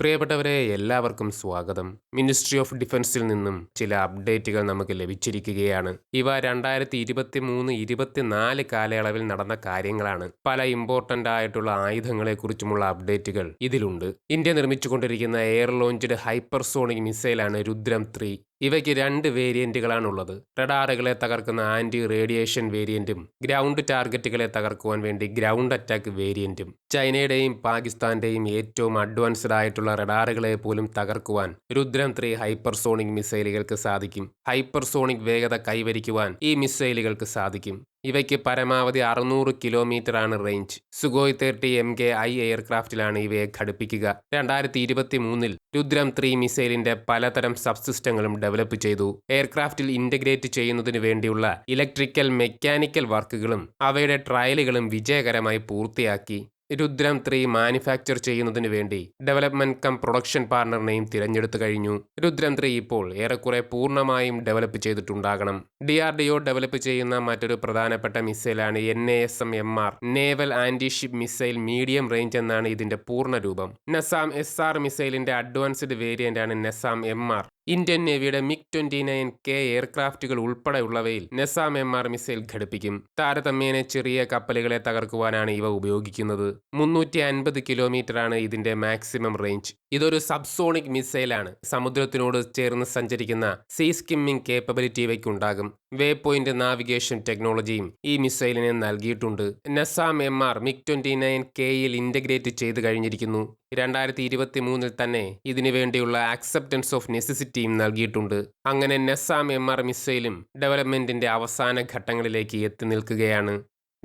പ്രിയപ്പെട്ടവരെ എല്ലാവർക്കും സ്വാഗതം. മിനിസ്ട്രി ഓഫ് ഡിഫൻസിൽ നിന്നും ചില അപ്ഡേറ്റുകൾ നമുക്ക് ലഭിച്ചിരിക്കുകയാണ്. ഇവ രണ്ടായിരത്തി ഇരുപത്തി മൂന്ന് ഇരുപത്തിനാല് കാലയളവിൽ നടന്ന കാര്യങ്ങളാണ്. പല ഇമ്പോർട്ടന്റ് ആയിട്ടുള്ള ആയുധങ്ങളെക്കുറിച്ചുമുള്ള അപ്ഡേറ്റുകൾ ഇതിലുണ്ട്. ഇന്ത്യ നിർമ്മിച്ചുകൊണ്ടിരിക്കുന്ന എയർ ലോഞ്ച്ഡ് ഹൈപ്പർസോണിക് മിസൈലാണ് രുദ്രം ത്രീ. ഇവയ്ക്ക് രണ്ട് വേരിയന്റുകളാണുള്ളത്. റഡാറുകളെ തകർക്കുന്ന ആന്റി റേഡിയേഷൻ വേരിയന്റും ഗ്രൗണ്ട് ടാർഗറ്റുകളെ തകർക്കുവാൻ വേണ്ടി ഗ്രൗണ്ട് അറ്റാക്ക് വേരിയന്റും ചൈനയുടെയും പാകിസ്ഥാന്റെയും ഏറ്റവും അഡ്വാൻസ്ഡ് ആയിട്ടുള്ള റഡാറുകളെ പോലും തകർക്കുവാൻ രുദ്രം ത്രീ ഹൈപ്പർസോണിക് മിസൈലുകൾക്ക് സാധിക്കും. ഹൈപ്പർസോണിക് വേഗത കൈവരിക്കുവാൻ ഈ മിസൈലുകൾക്ക് സാധിക്കും. ഇവയ്ക്ക് പരമാവധി അറുന്നൂറ് കിലോമീറ്റർ ആണ് range. Sukhoi thirty M K I എയർക്രാഫ്റ്റിലാണ് ഇവയെ ഘടിപ്പിക്കുക. രണ്ടായിരത്തി ഇരുപത്തി മൂന്നിൽ രുദ്രം ത്രീ മിസൈലിന്റെ പലതരം സബ്സിസ്റ്റങ്ങളും ഡെവലപ്പ് ചെയ്തു. എയർക്രാഫ്റ്റിൽ ഇന്റഗ്രേറ്റ് ചെയ്യുന്നതിനു വേണ്ടിയുള്ള ഇലക്ട്രിക്കൽ മെക്കാനിക്കൽ വർക്കുകളും അവയുടെ ട്രയലുകളും വിജയകരമായി പൂർത്തിയാക്കി. രുദ്രം ത്രീ മാനുഫാക്ചർ ചെയ്യുന്നതിന് വേണ്ടി ഡെവലപ്മെന്റ് കം പ്രൊഡക്ഷൻ പാർട്ണറിനെയും തിരഞ്ഞെടുത്തു കഴിഞ്ഞു. രുദ്രം ത്രീ ഇപ്പോൾ ഏറെക്കുറെ പൂർണമായും develop ചെയ്തിട്ടുണ്ടാകണം. D R D O develop ചെയ്യുന്ന മറ്റൊരു പ്രധാനപ്പെട്ട മിസൈലാണ് N A S M M R. Naval antiship missile medium range എന്നാണ് ഇതിന്റെ പൂർണ രൂപം. നസാം എസ് ആർ മിസൈലിന്റെ അഡ്വാൻസ്ഡ് വേരിയന്റ് ആണ് നസാം എം ആർ. ഇന്ത്യൻ നേവിയുടെ മിഗ് ട്വന്റി നയൻ കെ എയർക്രാഫ്റ്റുകൾ ഉൾപ്പെടെയുള്ളവയിൽ നെസാം എം ആർ മിസൈൽ ഘടിപ്പിക്കും. താരതമ്യേന ചെറിയ കപ്പലുകളെ തകർക്കുവാനാണ് ഇവ ഉപയോഗിക്കുന്നത്. മുന്നൂറ്റി അൻപത് കിലോമീറ്ററാണ് ഇതിന്റെ മാക്സിമം റേഞ്ച്. ഇതൊരു സബ്സോണിക് മിസൈലാണ്. സമുദ്രത്തിനോട് ചേർന്ന് സഞ്ചരിക്കുന്ന സീ സ്കിമ്മിംഗ് കേപ്പബിലിറ്റി ഇവയ്ക്കുണ്ടാകും. വേ പോയിന്റ് നാവിഗേഷൻ ടെക്നോളജിയും ഈ മിസൈലിന് നൽകിയിട്ടുണ്ട്. NASM M R MiG twenty nine കെയിൽ ഇന്റഗ്രേറ്റ് ചെയ്ത് കഴിഞ്ഞിരിക്കുന്നു. രണ്ടായിരത്തി ഇരുപത്തി മൂന്നിൽ തന്നെ ഇതിനു വേണ്ടിയുള്ള ആക്സെപ്റ്റൻസ് ഓഫ് നെസസിറ്റിയും നൽകിയിട്ടുണ്ട്. അങ്ങനെ നെസാം എം ആർ മിസൈലും ഡെവലപ്മെന്റിന്റെ അവസാന ഘട്ടങ്ങളിലേക്ക് എത്തി നിൽക്കുകയാണ്.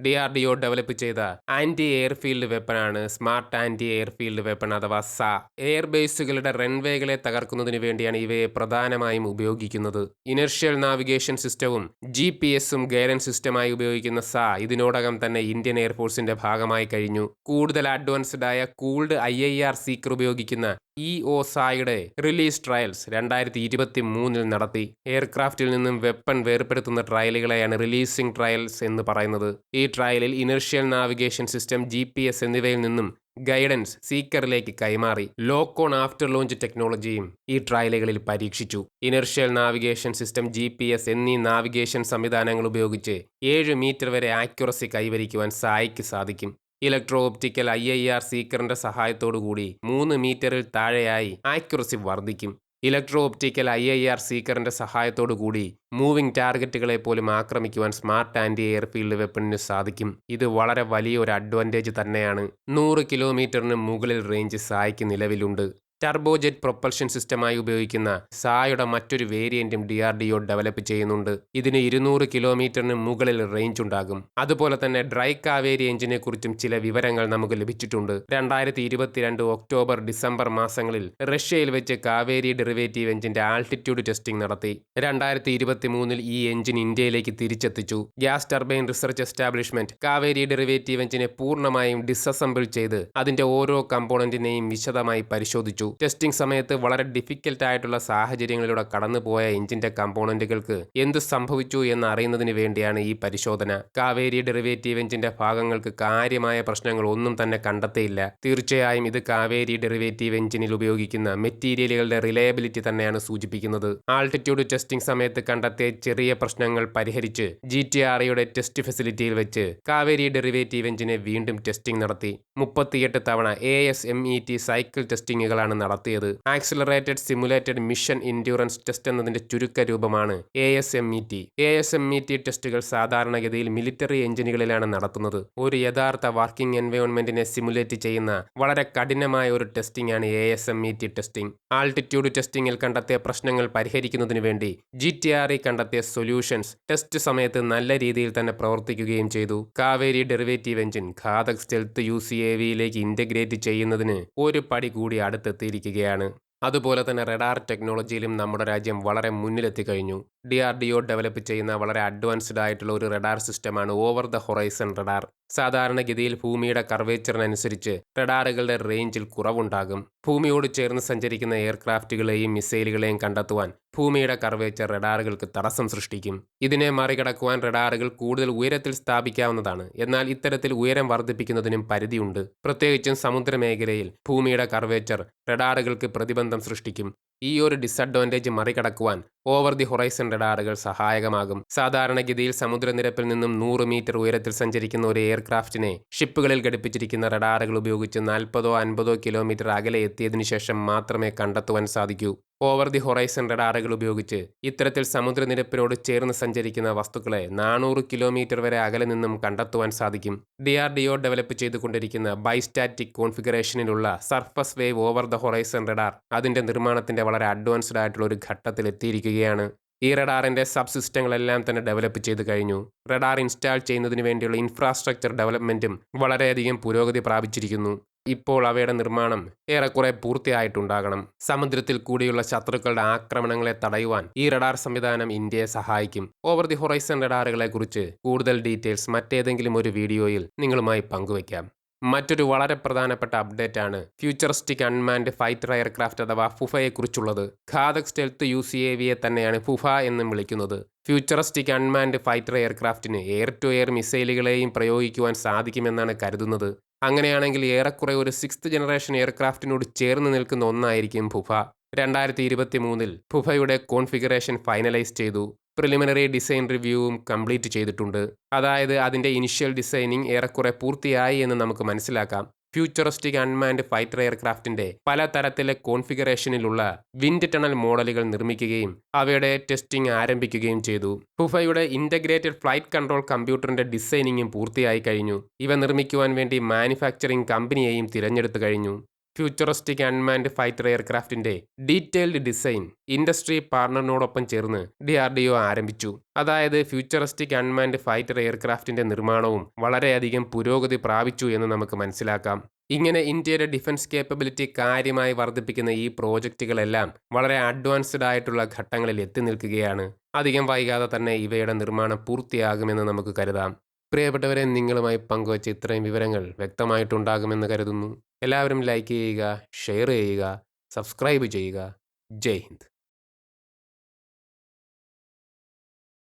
D R D O develop ചെയ്ത ആന്റി എയർഫീൽഡ് വെപ്പനാണ് സ്മാർട്ട് ആന്റി എയർഫീൽഡ് വെപ്പൺ അഥവാ സ എയർ ബേസുകളുടെ റൺവേകളെ തകർക്കുന്നതിന് വേണ്ടിയാണ് ഇവയെ പ്രധാനമായും ഉപയോഗിക്കുന്നത്. ഇനർഷ്യൽ നാവിഗേഷൻ സിസ്റ്റവും ജി പി എസും ഗൈഡൻസ് സിസ്റ്റമായി ഉപയോഗിക്കുന്ന സ ഇതിനോടകം തന്നെ ഇന്ത്യൻ എയർഫോഴ്സിന്റെ ഭാഗമായി കഴിഞ്ഞു. കൂടുതൽ അഡ്വാൻസ്ഡ് ആയ cooled I I R seeker ഉപയോഗിക്കുന്ന ഇ ഒ സായുടെ റിലീസ് ട്രയൽസ് രണ്ടായിരത്തി ഇരുപത്തി മൂന്നിൽ നടത്തി. എയർക്രാഫ്റ്റിൽ നിന്നും വെപ്പൺ വേർപ്പെടുത്തുന്ന ട്രയലുകളെയാണ് റിലീസിംഗ് ട്രയൽസ് എന്ന് പറയുന്നത്. ഈ ട്രയലിൽ ഇനർഷ്യൽ നാവിഗേഷൻ സിസ്റ്റം ജി എന്നിവയിൽ നിന്നും ഗൈഡൻസ് സീക്കറിലേക്ക് കൈമാറി. ലോക്കോൺ ആഫ്റ്റർ ലോഞ്ച് ടെക്നോളജിയും ഈ ട്രയലുകളിൽ പരീക്ഷിച്ചു. ഇനർഷ്യൽ നാവിഗേഷൻ സിസ്റ്റം ജി എന്നീ നാവിഗേഷൻ സംവിധാനങ്ങൾ ഉപയോഗിച്ച് ഏഴ് മീറ്റർ വരെ ആക്യുറസി കൈവരിക്കുവാൻ സായിക്ക് സാധിക്കും. Electro optical I I R സീക്കറിന്റെ സഹായത്തോടുകൂടി മൂന്ന് മീറ്ററിൽ താഴെയായി ആക്യുറസി വർദ്ധിക്കും. Electro optical I I R സീക്കറിന്റെ സഹായത്തോടുകൂടി മൂവിംഗ് ടാർഗറ്റുകളെ പോലും ആക്രമിക്കുവാൻ സ്മാർട്ട് ആന്റി എയർഫീൽഡ് വെപ്പണിന് സാധിക്കും. ഇത് വളരെ വലിയൊരു അഡ്വാന്റേജ് തന്നെയാണ്. നൂറ് കിലോമീറ്ററിന് മുകളിൽ റേഞ്ച് സായിക്ക് നിലവിലുണ്ട്. ടർബോജെറ്റ് പ്രൊപ്പൽഷൻ സിസ്റ്റമായി ഉപയോഗിക്കുന്ന സായുടെ മറ്റൊരു വേരിയന്റും D R D O develop ചെയ്യുന്നുണ്ട്. ഇതിന് ഇരുന്നൂറ് കിലോമീറ്ററിന് മുകളിൽ റേഞ്ച് ഉണ്ടാകും. അതുപോലെ തന്നെ ഡ്രൈ കാവേരി എഞ്ചിനെ കുറിച്ചും ചില വിവരങ്ങൾ നമുക്ക് ലഭിച്ചിട്ടുണ്ട്. രണ്ടായിരത്തി ഇരുപത്തിരണ്ട് ഒക്ടോബർ ഡിസംബർ മാസങ്ങളിൽ റഷ്യയിൽ വെച്ച് കാവേരി ഡെറിവേറ്റീവ് എഞ്ചിന്റെ ആൾട്ടിറ്റ്യൂഡ് ടെസ്റ്റിംഗ് നടത്തി. രണ്ടായിരത്തി ഇരുപത്തി മൂന്നിൽ ഈ എഞ്ചിൻ ഇന്ത്യയിലേക്ക് തിരിച്ചെത്തിച്ചു. Gas turbine research establishment Kaveri derivative എഞ്ചിനെ പൂർണമായും ഡിസസംബിൾ ചെയ്ത് അതിന്റെ ഓരോ കമ്പോണന്റിനെയും വിശദമായി പരിശോധിച്ചു. ടെസ്റ്റിംഗ് സമയത്ത് വളരെ ഡിഫിക്കൽട്ട് ആയിട്ടുള്ള സാഹചര്യങ്ങളിലൂടെ കടന്നുപോയ എഞ്ചിന്റെ കമ്പോണന്റുകൾക്ക് എന്ത് സംഭവിച്ചു എന്ന് അറിയുന്നതിന് വേണ്ടിയാണ് ഈ പരിശോധന. കാവേരി ഡെറിവേറ്റീവ് എഞ്ചിന്റെ ഭാഗങ്ങൾക്ക് കാര്യമായ പ്രശ്നങ്ങൾ ഒന്നും തന്നെ കണ്ടെത്തിയില്ല. തീർച്ചയായും ഇത് കാവേരി ഡെറിവേറ്റീവ് എഞ്ചിനിൽ ഉപയോഗിക്കുന്ന മെറ്റീരിയലുകളുടെ റിലയബിലിറ്റി തന്നെയാണ് സൂചിപ്പിക്കുന്നത്. ആൾട്ടിറ്റ്യൂഡ് ടെസ്റ്റിംഗ് സമയത്ത് കണ്ടെത്തിയ ചെറിയ പ്രശ്നങ്ങൾ പരിഹരിച്ച് ജി ടി ആർ ഐയുടെ ടെസ്റ്റ് ഫെസിലിറ്റിയിൽ വെച്ച് കാവേരി ഡെറിവേറ്റീവ് എഞ്ചിനെ വീണ്ടും ടെസ്റ്റിംഗ് നടത്തി. മുപ്പത്തിയെട്ട് തവണ A S M E T cycle ടെസ്റ്റിംഗുകളാണ് നടത്തിയത്. Accelerated simulated mission endurance test എന്നതിന്റെ ചുരുക്ക രൂപമാണ് A S M E T A S M E T ടെസ്റ്റുകൾ സാധാരണഗതിയിൽ മിലിറ്ററി എഞ്ചിനുകളിലാണ് നടത്തുന്നത്. ഒരു യഥാർത്ഥ വർക്കിംഗ് എൻവയോൺമെന്റിനെ സിമുലേറ്റ് ചെയ്യുന്ന വളരെ കഠിനമായ ഒരു ടെസ്റ്റിംഗ് ആണ് A S M E T testing altitude ടെസ്റ്റിംഗിൽ കണ്ടെത്തിയ പ്രശ്നങ്ങൾ പരിഹരിക്കുന്നതിനു വേണ്ടി ജി ടി ആർ ഇ കണ്ടെത്തിയ സൊല്യൂഷൻസ് ടെസ്റ്റ് സമയത്ത് നല്ല രീതിയിൽ തന്നെ പ്രവർത്തിക്കുകയും ചെയ്തു. Kaveri derivative engine Ghatak stealth U C A വിയിലേക്ക് integrate ചെയ്യുന്നതിന് ഒരു പടി കൂടി അടുത്തെത്തിയിരിക്കുകയാണ് അതുപോലെ തന്നെ റഡാർ ടെക്നോളജിയിലും നമ്മുടെ രാജ്യം വളരെ മുന്നിലെത്തി കഴിഞ്ഞു D R D O develop ചെയ്യുന്ന വളരെ അഡ്വാൻസ്ഡ് ആയിട്ടുള്ള ഒരു റഡാർ സിസ്റ്റമാണ് ഓവർ ദ ഹൊറൈസൺ റഡാർ സാധാരണഗതിയിൽ ഭൂമിയുടെ കർവേച്ചറിനനുസരിച്ച് റഡാറുകളുടെ റേഞ്ചിൽ കുറവുണ്ടാകും. ഭൂമിയോട് ചേർന്ന് സഞ്ചരിക്കുന്ന എയർക്രാഫ്റ്റുകളെയും മിസൈലുകളെയും കണ്ടെത്തുവാൻ ഭൂമിയുടെ കർവേച്ചർ റഡാറുകൾക്ക് തടസ്സം സൃഷ്ടിക്കും. ഇതിനെ മറികടക്കുവാൻ റഡാറുകൾ കൂടുതൽ ഉയരത്തിൽ സ്ഥാപിക്കാവുന്നതാണ്. എന്നാൽ ഇത്തരത്തിൽ ഉയരം വർദ്ധിപ്പിക്കുന്നതിനും പരിധിയുണ്ട്. പ്രത്യേകിച്ചും സമുദ്രമേഖലയിൽ ഭൂമിയുടെ കർവേച്ചർ റഡാറുകൾക്ക് പ്രതിബന്ധം സൃഷ്ടിക്കും. ഈ ഒരു ഡിസഡ്വാന്റേജ് മറികടക്കുവാൻ ഓവർ ദി ഹൊറൈസൺ റഡാറുകൾ സഹായകമാകും. സാധാരണഗതിയിൽ സമുദ്രനിരപ്പിൽ നിന്നും നൂറ് മീറ്റർ ഉയരത്തിൽ സഞ്ചരിക്കുന്ന ഒരു എയർക്രാഫ്റ്റിനെ ഷിപ്പുകളിൽ ഘടിപ്പിച്ചിരിക്കുന്ന റഡാറുകൾ ഉപയോഗിച്ച് നാൽപ്പതോ അൻപതോ കിലോമീറ്റർ അകലെ എത്തിയതിനു ശേഷം മാത്രമേ കണ്ടെത്തുവാൻ സാധിക്കൂ. ഓവർ ദി ഹൊറൈസൺ റഡാറുകൾ ഉപയോഗിച്ച് ഇത്തരത്തിൽ സമുദ്രനിരപ്പിനോട് ചേർന്ന് സഞ്ചരിക്കുന്ന വസ്തുക്കളെ നാനൂറ് കിലോമീറ്റർ വരെ അകലെ നിന്നും കണ്ടെത്തുവാൻ സാധിക്കും. D R D O develop ചെയ്തുകൊണ്ടിരിക്കുന്ന bistatic കോൺഫിഗറേഷനിലുള്ള surface wave over the horizon radar അതിന്റെ നിർമ്മാണത്തിന്റെ വളരെ അഡ്വാൻസ്ഡ് ആയിട്ടുള്ള ഒരു ഘട്ടത്തിൽ എത്തിയിരിക്കുകയാണ് ഈ റഡാറിന്റെ സിസ്റ്റങ്ങളെല്ലാം തന്നെ ഡെവലപ്പ് ചെയ്ത് കഴിഞ്ഞു. റഡാർ ഇൻസ്റ്റാൾ ചെയ്യുന്നതിന് വേണ്ടിയുള്ള ഇൻഫ്രാസ്ട്രക്ചർ ഡെവലപ്മെന്റും വളരെയധികം പുരോഗതി പ്രാപിച്ചിരിക്കുന്നു. ഇപ്പോൾ അവയുടെ നിർമ്മാണം ഏറെക്കുറെ പൂർത്തിയായിട്ടുണ്ടാകണം. സമുദ്രത്തിൽ കൂടിയുള്ള ശത്രുക്കളുടെ ആക്രമണങ്ങളെ തടയുവാൻ ഈ റഡാർ സംവിധാനം ഇന്ത്യയെ സഹായിക്കും. ഓവർ ദി ഹൊറൈസൺ റഡാറുകളെ കുറിച്ച് കൂടുതൽ ഡീറ്റെയിൽസ് മറ്റേതെങ്കിലും ഒരു വീഡിയോയിൽ നിങ്ങളുമായി പങ്കുവയ്ക്കാം. മറ്റൊരു വളരെ പ്രധാനപ്പെട്ട അപ്ഡേറ്റ് ആണ് ഫ്യൂച്ചറിസ്റ്റിക് അൺമാൻഡ് ഫൈറ്റർ എയർക്രാഫ്റ്റ് അഥവാ ഫുഫയെക്കുറിച്ചുള്ളത്. Ghatak stealth U C A വിയെ തന്നെയാണ് ഫുഫ എന്നും വിളിക്കുന്നത്. ഫ്യൂച്ചറിസ്റ്റിക് അൺമാൻഡ് ഫൈറ്റർ എയർക്രാഫ്റ്റിന് എയർ ടു എയർ മിസൈലുകളെയും പ്രയോഗിക്കുവാൻ സാധിക്കുമെന്നാണ് കരുതുന്നത്. അങ്ങനെയാണെങ്കിൽ ഏറെക്കുറെ ഒരു സിക്സ്ത് ജനറേഷൻ എയർക്രാഫ്റ്റിനോട് ചേർന്ന് നിൽക്കുന്ന ഒന്നായിരിക്കും ഫുഫ. രണ്ടായിരത്തി ഇരുപത്തി മൂന്നിൽ ഫുഫയുടെ കോൺഫിഗറേഷൻ ഫൈനലൈസ് ചെയ്തു. പ്രിലിമിനറി ഡിസൈൻ റിവ്യൂവും കംപ്ലീറ്റ് ചെയ്തിട്ടുണ്ട്. അതായത് അതിന്റെ ഇനിഷ്യൽ ഡിസൈനിങ് ഏറെക്കുറെ പൂർത്തിയായി എന്ന് നമുക്ക് മനസ്സിലാക്കാം. ഫ്യൂച്ചറിസ്റ്റിക് അൺമാൻഡ് ഫൈറ്റർ എയർക്രാഫ്റ്റിന്റെ പല തരത്തിലെ കോൺഫിഗറേഷനിലുള്ള വിൻഡ് ടണൽ മോഡലുകൾ നിർമ്മിക്കുകയും അവയുടെ ടെസ്റ്റിംഗ് ആരംഭിക്കുകയും ചെയ്തു. ഹുഫയുടെ ഇന്റഗ്രേറ്റഡ് ഫ്ലൈറ്റ് കൺട്രോൾ കമ്പ്യൂട്ടറിന്റെ ഡിസൈനിങ്ങും പൂർത്തിയായി കഴിഞ്ഞു. ഇവ നിർമ്മിക്കുവാൻ വേണ്ടി മാനുഫാക്ചറിംഗ് കമ്പനിയെയും തിരഞ്ഞെടുത്തു കഴിഞ്ഞു. ഫ്യൂച്ചറിസ്റ്റിക് അൺമാൻഡ് ഫൈറ്റർ എയർക്രാഫ്റ്റിന്റെ ഡീറ്റെയിൽഡ് ഡിസൈൻ ഇൻഡസ്ട്രി പാർട്ണറിനോടൊപ്പം ചേർന്ന് ഡി ആർ ഡി ഒ ആരംഭിച്ചു. അതായത് ഫ്യൂച്ചറിസ്റ്റിക് അൺമാൻഡ് ഫൈറ്റർ എയർക്രാഫ്റ്റിന്റെ നിർമ്മാണവും വളരെയധികം പുരോഗതി പ്രാപിച്ചു എന്ന് നമുക്ക് മനസ്സിലാക്കാം. ഇങ്ങനെ ഇന്ത്യയുടെ ഡിഫൻസ് കേപ്പബിലിറ്റി കാര്യമായി വർദ്ധിപ്പിക്കുന്ന ഈ പ്രോജക്റ്റുകളെല്ലാം വളരെ അഡ്വാൻസ്ഡ് ആയിട്ടുള്ള ഘട്ടങ്ങളിൽ എത്തി നിൽക്കുകയാണ്. അധികം വൈകാതെ തന്നെ ഇവയുടെ നിർമ്മാണം പൂർത്തിയാകുമെന്ന് നമുക്ക് കരുതാം. പ്രിയപ്പെട്ടവരെ നിങ്ങളുമായി പങ്കുവച്ച ഇത്രയും വിവരങ്ങൾ വ്യക്തമായിട്ടുണ്ടാകുമെന്ന് കരുതുന്നു. എല്ലാവരും ലൈക്ക് ചെയ്യുക ഷെയർ ചെയ്യുക സബ്സ്ക്രൈബ് ചെയ്യുക. ജയ് ഹിന്ദ്.